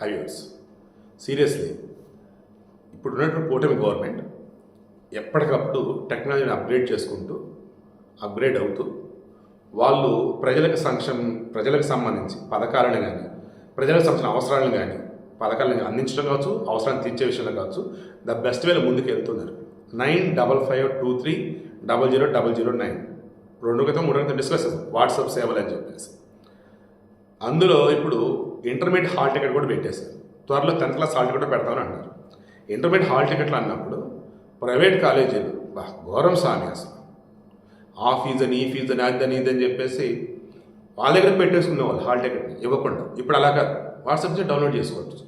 Highways seriously ఇప్పుడు ఉన్నటువంటి కూటమి గవర్నమెంట్ ఎప్పటికప్పుడు టెక్నాలజీని అప్గ్రేడ్ చేసుకుంటూ అప్గ్రేడ్ అవుతూ వాళ్ళు ప్రజలకు సంక్షేమం ప్రజలకు సంబంధించి పథకాలను కానీ ప్రజలకు సంబంధించిన అవసరాలను కానీ పథకాలను అందించడం కావచ్చు అవసరాన్ని తీర్చే విషయంలో కావచ్చు ద బెస్ట్ వేలో ముందుకు వెళ్తున్నారు nine double five two three double zero double zero nine. రెండు క్రితం మూడు క్రితం డిస్కస్ వాట్సాప్ సేవలు అని చెప్పేసి. అందులో ఇప్పుడు ఇంటర్మీడియట్ హాల్ టికెట్ కూడా పెట్టేశారు. త్వరలో టెన్త్ క్లాస్ హాల్ టికెట్ కూడా పెడతామని అంటారు ఇంటర్మీడియట్ హాల్ టికెట్లు అన్నప్పుడు ప్రైవేట్ కాలేజీలు బా ఘోరం స్వామి అసలు. ఆ ఫీజు అని ఈ ఫీజు అని అది అని చెప్పేసి వాళ్ళ దగ్గర పెట్టేసుకునే వాళ్ళు హాల్ టికెట్ ఇవ్వకుండా. ఇప్పుడు అలా కాదు. వాట్సాప్ నుంచి డౌన్లోడ్ చేసుకోవచ్చు.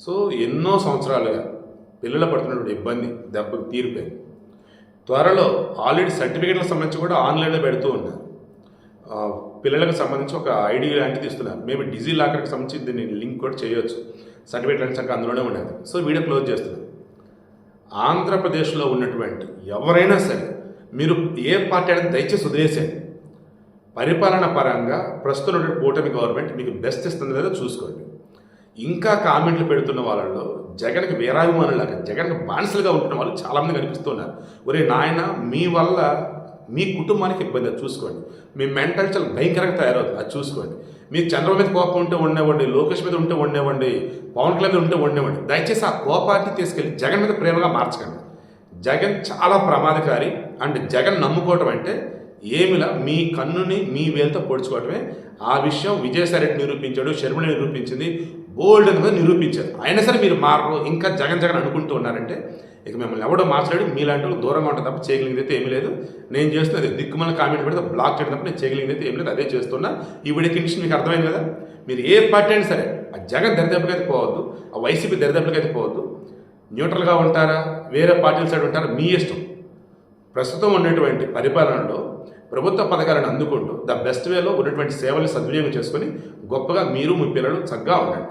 సో ఎన్నో సంవత్సరాలుగా పిల్లలు పడుతున్నటువంటి ఇబ్బంది దెబ్బకు తీరిపోయింది. త్వరలో ఆల్రెడీ సర్టిఫికేట్లకు సంబంధించి కూడా ఆన్లైన్లో పెడుతూ ఉన్నారు. పిల్లలకు సంబంధించి ఒక ఐడి లాంటిది ఇస్తున్నారు. మేబీ డిజీ లాకర్కి సంబంధించి దీన్ని లింక్ కూడా చేయొచ్చు. సర్టిఫికేట్ లాంటి సంఖ్య అందులోనే ఉండేది సో వీడియో క్లోజ్ చేస్తున్నాను ఆంధ్రప్రదేశ్లో ఉన్నటువంటి ఎవరైనా సరే మీరు ఏ పార్టీ అయినా దయచేసి వదిలేసేయండి. పరిపాలన పరంగా ప్రస్తుతం కూటమి గవర్నమెంట్ మీకు బెస్ట్ ఇస్తుంది లేదో చూసుకోండి. ఇంకా కామెంట్లు పెడుతున్న వాళ్ళలో జగన్కి వీరాభిమానులాగా జగన్కి బానిసలుగా ఉంటున్న వాళ్ళు చాలామంది కనిపిస్తున్నారు ఒరే నాయన మీ వల్ల మీ కుటుంబానికి ఇబ్బంది అది చూసుకోండి. మీ మెంటల్ చాలా భయంకరంగా తయారవుతుంది అది చూసుకోండి. మీరు చంద్రబాబు మీద కోపం ఉంటే ఉండేవ్వండి లోకేష్ మీద ఉంటే ఉండేవ్వండి పవన్ కళ్యాణ్ మీద ఉంటే ఉండేవ్వండి దయచేసి ఆ కోపాన్ని తీసుకెళ్ళి జగన్ మీద ప్రేమగా మార్చకండి. జగన్ చాలా ప్రమాదకారి అండ్ జగన్ నమ్ముకోవటం అంటే ఏమిలా మీ కన్నుని మీ వేలతో పొడుచుకోవటమే. ఆ విషయం విజయసాయి రెడ్డి నిరూపించాడు శర్మని నిరూపించింది బోల్డ్ అని నిరూపించారు. అయినా సరే మీరు మారరు ఇంకా జగన్ జగన్ అనుకుంటూ ఉన్నారంటే ఇక మిమ్మల్ని ఎవడో మార్చలేడు మీలాంటి వాళ్ళు దూరంగా ఉంటుంది తప్ప చేయగలిగింది అయితే ఏమీ లేదు. నేను చేస్తున్నది దిక్కుమల కామెంట్ పెడితే బ్లాక్ చేయడం తప్ప నేను చేయగలిగింది అయితే ఏమీ లేదు అదే చేస్తున్నా. ఈ వీడియో మీకు అర్థమైంది కదా? మీరు ఏ పార్టీ అయినా సరే ఆ జగన్ దరిదెబ్బకైతే పోవద్దు ఆ వైసీపీ దరిదెబ్బకైతే పోవద్దు. న్యూట్రల్గా ఉంటారా? వేరే పార్టీల సైడ్ ఉంటారా? మీ ఇష్టం. ప్రస్తుతం ఉన్నటువంటి పరిపాలనలో ప్రభుత్వ పథకాలను అందుకుంటూ ద బెస్ట్ వేలో ఉన్నటువంటి సేవలు సద్వినియోగం చేసుకొని గొప్పగా మీరు మీ పిల్లలు చక్కగా ఉండండి.